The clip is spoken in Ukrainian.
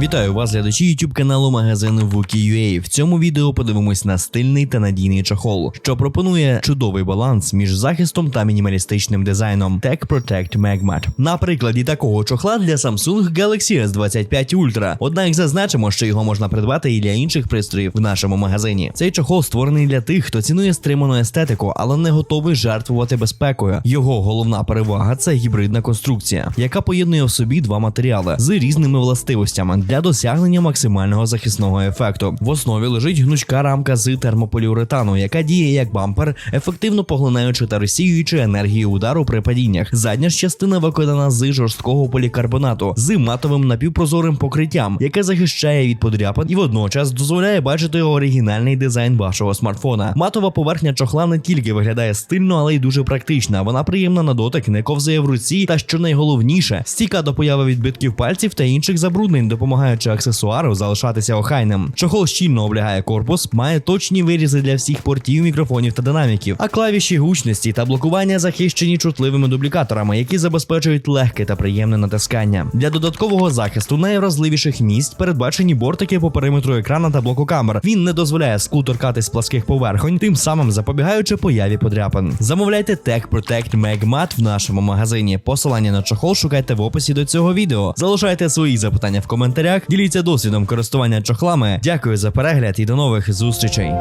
Вітаю вас, глядачі YouTube каналу магазину Wookie.ua. В цьому відео подивимось на стильний та надійний чохол, що пропонує чудовий баланс між захистом та мінімалістичним дизайном Tech Protect Magmat. На прикладі такого чохла для Samsung Galaxy S25 Ultra. Однак зазначимо, що його можна придбати і для інших пристроїв в нашому магазині. Цей чохол створений для тих, хто цінує стриману естетику, але не готовий жертвувати безпекою. Його головна перевага це гібридна конструкція, яка поєднує в собі два матеріали з різними властивостями для досягнення максимального захисного ефекту. В основі лежить гнучка рамка з термополіуретану, яка діє як бампер, ефективно поглинаючи та розсіюючи енергію удару при падіннях. Задня ж частина виконана з жорсткого полікарбонату з матовим напівпрозорим покриттям, яке захищає від подряпин і водночас дозволяє бачити оригінальний дизайн вашого смартфона. Матова поверхня чохла не тільки виглядає стильно, але й дуже практична. Вона приємна на дотик, не ковзає в руці, та що найголовніше, стійка до появи відбитків пальців та інших забруднень, допомагаючи аксесуару залишатися охайним. Чохол щільно облягає корпус, має точні вирізи для всіх портів, мікрофонів та динаміків, а клавіші гучності та блокування захищені чутливими дублікаторами, які забезпечують легке та приємне натискання. Для додаткового захисту найвразливіших місць передбачені бортики по периметру екрана та блоку камер. Він не дозволяє склу торкатись пласких поверхонь, тим самим запобігаючи появі подряпин. Замовляйте Tech Protect Magmat в нашому магазині. Посилання на чохол шукайте в описі до цього відео. Залишайте свої запитання в коментарях, діліться досвідом користування чохлами. Дякую за перегляд і до нових зустрічей.